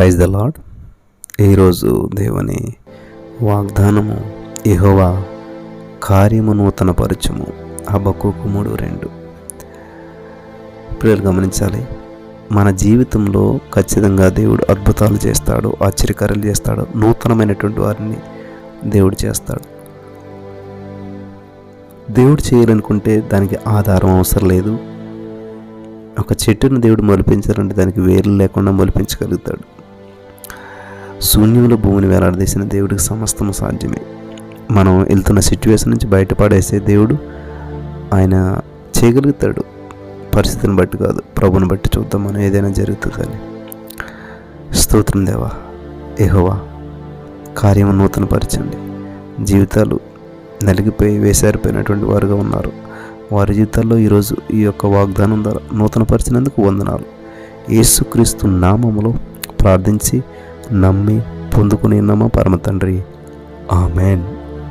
Praise the lord ఈరోజు దేవుని వాగ్దానము ఇహోవా కార్యము నూతన పరచము హబక్కుకు మూడు రెండు. పిల్లలు గమనించాలి మన జీవితంలో ఖచ్చితంగా దేవుడు అద్భుతాలు చేస్తాడు ఆశ్చర్యకార్యాలు చేస్తాడు నూతనమైనటువంటి వారిని దేవుడు చేస్తాడు. దేవుడు చేయాలనుకుంటే దానికి ఆధారం అవసరం లేదు. ఒక చెట్టును దేవుడు మొలిపించాలంటే దానికి వేర్లు లేకుండా మొలిపించగలుగుతాడు. శూన్యంలో భూమిని వేలాడదీసిన దేవుడికి సమస్తము సాధ్యమే. మనం వెళ్తున్న సిచ్యువేషన్ నుంచి బయటపడేసే దేవుడు ఆయన చేయగలుగుతాడు. పరిస్థితిని బట్టి కాదు ప్రభుని బట్టి చూద్దాం మనం ఏదైనా జరుగుతుందని స్తోత్రం దేవా ఏహోవా కార్యం నూతనపరచండి. జీవితాలు నలిగిపోయి వేసారిపోయినటువంటి వారుగా ఉన్నారు. వారి జీవితాల్లో ఈరోజు ఈ యొక్క వాగ్దానం ద్వారా నూతనపరిచినందుకు వందనాలు. యేసుక్రీస్తు నామములో ప్రార్థించి నమ్మి పొందుకుని నమ్మ పరమ తండ్రి. ఆమెన్.